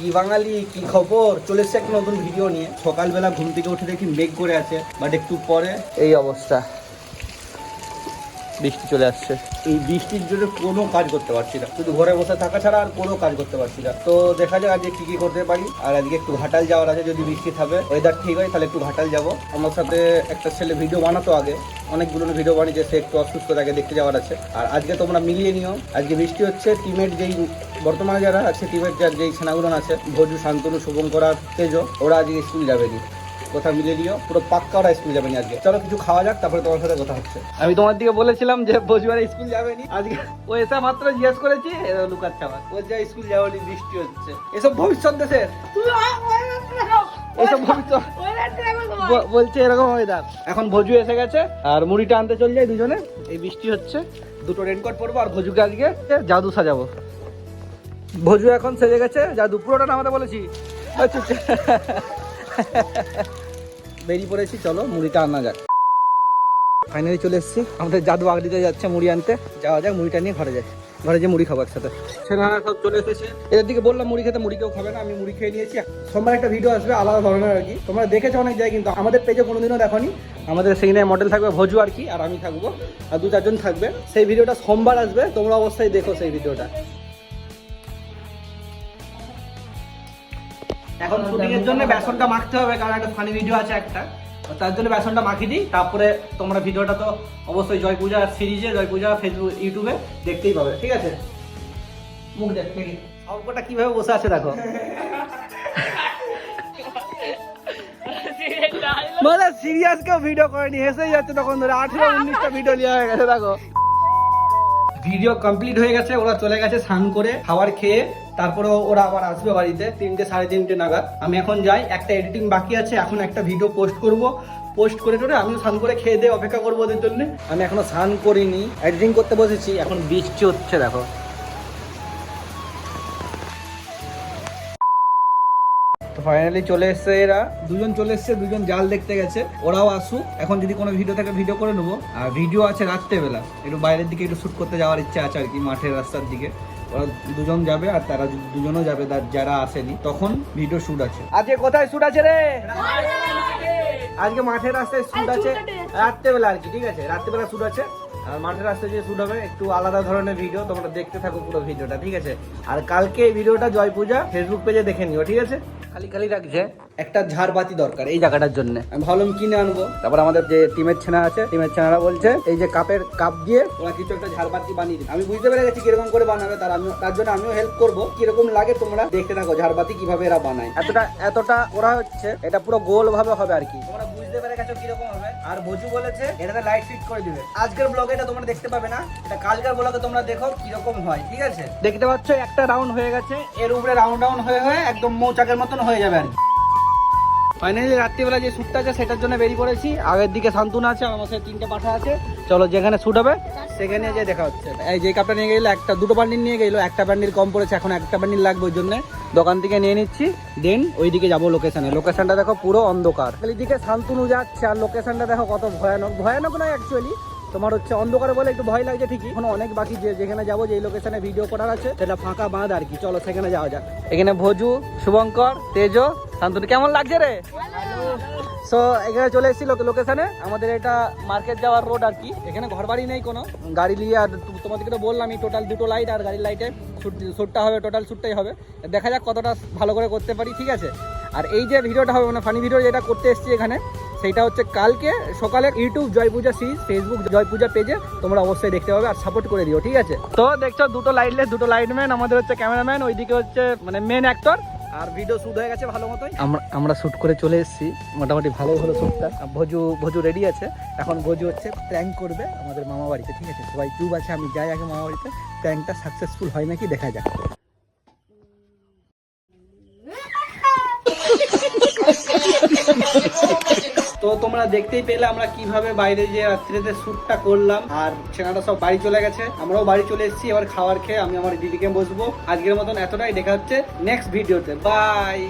কি বাঙালি, কি খবর? চলে এসছে একটা নতুন ভিডিও নিয়ে। সকালবেলা ঘুম থেকে উঠে দেখি মেঘ করে আছে বাট একটু পরে এই অবস্থা। বৃষ্টি চলে আসছে। এই বৃষ্টির জন্য কোনো কাজ করতে পারছি না। শুধু ঘরে বসে থাকা ছাড়া আর কোনো কাজ করতে পারছি না। তো দেখা যাক আজকে কি কি করতে পারি। আর আজকে একটু ঘাটাল যাওয়ার আছে, যদি বৃষ্টি থাকবে ওয়েদার ঠিক হয়, তাহলে একটু ঘাটাল যাব। আমার সাথে একটা ছেলে ভিডিও বানাতো আগে। অনেকগুলো ভিডিও বানিয়েছে, সে একটু অসুস্থ, তাকে দেখতে যাওয়ার আছে। আর আজকে তোমরা মিলিয়ে নিও। আজকে বৃষ্টি হচ্ছে, টিমের যেই বর্তমানে যারা আছে, টিমের যার যেই সেনাগুলো আছে, ভজু, শান্তনু শুভঙ্কর তেজ, ওরা আজকে স্কুল যাবেনি। কথা মিলে নিও। পুরো পাক্কা ওরা স্কুল যাবেনি আজকে। চলো কিছু খাওয়া যাক তারপরে তোমার সাথে কথা হচ্ছে। আমি তোমার দিকে বলেছিলাম যে বজুয়ার স্কুল যাবেনি আজকে ও এসে মাত্র জিজ্ঞেস করেছি লুকাচ্ছে আমার ও যা স্কুল যাওয়ানি বৃষ্টি হচ্ছে। এসব ভবিষ্যৎ দেশের? এসব ভবিষ্যৎ। বলছে এরকম ওয়েদার এখন ভজু এসে গেছে আর মুড়িটা আনতে চলে যাই দুজনে। এই বৃষ্টি হচ্ছে দুটো রেনকোট পরবো আর ভজুকে আজকে জাদু সাজাবো। ভজু এখন সেজে গেছে জাদু। পুরোটা নামাতে বলেছি। আচ্ছা আচ্ছা। বেরিয়ে পড়েছি, চলো মুড়িটা আনা যাক। ফাইনালি চলে এসেছি। আমাদের জাদু আগলিতে যাচ্ছে মুড়ি আনতে। যাওয়া যাক, মুড়িটা নিয়ে ঘরে যাই ঘরে যে মুড়ি খাব একসাথে। ছেলেরা সব চলে এসেছে। এদের দিকে বললাম, মুড়ি খেতে মুড়ি কেউ খাবে না, আমি মুড়ি খেয়ে নিয়েছি। সোমবার একটা ভিডিও আসবে, আলাদা ধরনের আর কি। তোমরা দেখেছ অনেক জায়গায়, কিন্তু আমাদের পেজে কোনোদিনও দেখোনি। আমাদের সেখানে মডেল থাকবে ভজু আর কি, আর আমি থাকব। আর দু চারজন থাকবে। সেই ভিডিওটা সোমবার আসবে, তোমরা অবশ্যই দেখো সেই ভিডিওটা এখন শুটিং এর জন্য বেসনটা মাখতে হবে কারণ একটা ফানি ভিডিও আছে একটা। তার জন্য বেসনটা মাখিয়ে দিই তারপরে তোমরা ভিডিওটা তো অবশ্যই জয় পূজা সিরিজে জয় পূজা ফেসবুক ইউটিউবে দেখতেই পাবে ঠিক আছে? মুখ দেখ দেখি। অঙ্কটা কীভাবে বসে আছে দেখো। মানে সিরিয়াস কেউ ভিডিও করেনি হেসেই যাচ্ছে তখন ধরে। আঠেরো উনিশটা ভিডিও নেওয়া হয়ে গেছে দেখো। ভিডিও কমপ্লিট হয়ে গেছে, ওরা চলে গেছে স্নান করে, খাবার খেয়ে তারপরে ওরা আবার আসবে বাড়িতে তিনটে সাড়ে তিনটে নাগাদ। আমি এখন যাই, একটা এডিটিং বাকি আছে, এখন একটা ভিডিও পোস্ট করব। পোস্ট করে টোরে আমিও স্নান করে খেয়ে দিয়ে অপেক্ষা করব ওদের জন্য। আমি এখনও স্নান করিনি এডিটিং করতে বসেছি, এখন বৃষ্টি হচ্ছে, দেখো। তো ফাইনালি চলে এসছে এরা। দুজন চলে এসছে দুজন জাল দেখতে গেছে। ওরাও আসুক। এখন যদি কোনো ভিডিও থাকে ভিডিও করে নেব। আর ভিডিও আছে রাত্রেবেলা। একটু বাইরের দিকে একটু শ্যুট করতে যাওয়ার ইচ্ছা আছে আর কি মাঠের রাস্তার দিকে। ওরা দুজন যাবে আর তারা দুজনও যাবে যারা আসেনি তখন ভিডিও শ্যুট আছে। আজকে কোথায় শ্যুট আছে রে? আজকে মাঠের রাস্তায় শ্যুট আছে। রাত্রেবেলা আর কি ঠিক আছে? রাত্রেবেলা শ্যুট আছে। আর মাঠের রাস্তায় যে শ্যুট হবে একটু আলাদা ধরনের ভিডিও তোমরা দেখতে থাকো পুরো ভিডিওটা ঠিক আছে? আর কালকে এই ভিডিওটা জয় পূজা ফেসবুক পেজে দেখে নিও ঠিক আছে? ખાલી ખાલી રાખજે. একটা ঝাড়বাতি দরকার এই জায়গাটার জন্য। আমি ভাবলাম কিনে আনব। তারপর আমাদের যে টিমের ছেনা আছে টিমের ছেনারা বলছে এই যে কাপের কাপ দিয়ে ওরা কিছু একটা ঝাড়বাতি বানিয়ে দিবে। আমি বুঝতে পেরে গেছি কীরকম করে বানাবে তার আমি তার জন্য আমিও হেল্প করব। কীরকম লাগে তোমরা দেখতে থাকো ঝাড়বাতি কীভাবে এরা বানায়। এতটা এতটা ওরা হচ্ছে এটা পুরো গোল ভাবে হবে আর কি। তোমরা বুঝতে পেরে গেছো কীরকম হবে। আর বজু বলেছে এটাতে লাইট ফিট করে দিবে। আজকের ব্লগে এটা তোমরা দেখতে পাবে না এটা কালকের ব্লগে তোমরা দেখো কীরকম হয় ঠিক আছে? দেখতে পাচ্ছ একটা রাউন্ড হয়ে গেছে। এর উপরে রাউন্ড রাউন্ড হয়ে হয়ে একদম মৌচাকের মতন হয়ে যাবে আর কি। ফাইনালি রাত্রিবেলা যে শ্যুটটা আছে, সেটার জন্য বেরিয়ে পড়েছি। আগের দিকে শান্তনু আছে, আমার সাথে তিনটে পাঠা আছে। চলো, যেখানে শ্যুট হবে, সেখানে যে দেখা হচ্ছে। এই যে কাপটা নিয়ে গেলো, একটা, দুটো বান্ডিল নিয়ে গেলো, একটা বান্ডিল কম পড়েছে, এখন একটা বান্ডিল লাগবে ওই জন্য। দোকান থেকে নিয়ে নিচ্ছি দেন ওইদিকে যাব লোকেশনে লোকেশনটা দেখো পুরো অন্ধকার। দিকে শান্তনু যাচ্ছে, আর লোকেশনটা দেখো কত ভয়ানক। ভয়ানক নয় অ্যাকচুয়ালি তোমার হচ্ছে অন্ধকারে বলে একটু ভয় লাগছে ঠিকই। এখন অনেক বাকি যে, যেখানে যাব, যেই লোকেশনে ভিডিও করার আছে, সেটা ফাঁকা বাঁধ আর কি। চলো, সেখানে যাওয়া যাক। এখানে ভোজু, শুভঙ্কর, তেজো শান্তনু, কেমন লাগছে রে? সো এখানে চলে এসেছি লোকেশনে আমাদের এটা মার্কেট যাওয়ার রোড আর কি। এখানে ঘর বাড়ি নেই কোনো। গাড়ি নিয়ে আর তোমাদেরকে তো বললামই টোটাল দুটো লাইট আর গাড়ির লাইটে শ্যুটটা হবে টোটাল শ্যুটটাই হবে। দেখা যাক কতটা ভালো করে করতে পারি, ঠিক আছে? আর এই যে ভিডিওটা হবে মানে ফানি ভিডিও যেটা করতে এসেছি এখানে, সেইটা হচ্ছে কালকে সকালে YouTube Joy Puja series Facebook Joy Puja পেজে তোমরা অবশ্যই দেখতে পাবে আর সাপোর্ট করে দিও, ঠিক আছে? তো দেখছ, দুটো লাইটলেস দুটো লাইটম্যান আমাদের হচ্ছে ক্যামেরাম্যান ওইদিকে হচ্ছে মানে মেন অ্যাক্টর আর ভিডিও শুট হয়ে গেছে ভালো মতোই। আমরা আমরা শুট করে চলে এসেছি। মোটামুটি ভালোই হলো শুটটা ভোজু ভোজু রেডি আছে। এখন ভোজু হচ্ছে প্র্যাঙ্ক করবে আমাদের মামা বাড়িতে ঠিক আছে? সবাই টিউব আছে আমি যাই আগে মামা বাড়িতে। প্র্যাঙ্কটা সাকসেসফুল হয় নাকি দেখা যাক। তোমরা দেখতেই পেলে আমরা কীভাবে বাইরে যে রাত্রিতে শ্যুটটা করলাম। আর ছেনাটা সব বাড়ি চলে গেছে। আমরাও বাড়ি চলে এসেছি, এবার খাবার খেয়ে আমি আমার দিদিকে বসবো। আজকের মতন এতটাই। দেখা হচ্ছে নেক্সট ভিডিওতে বাই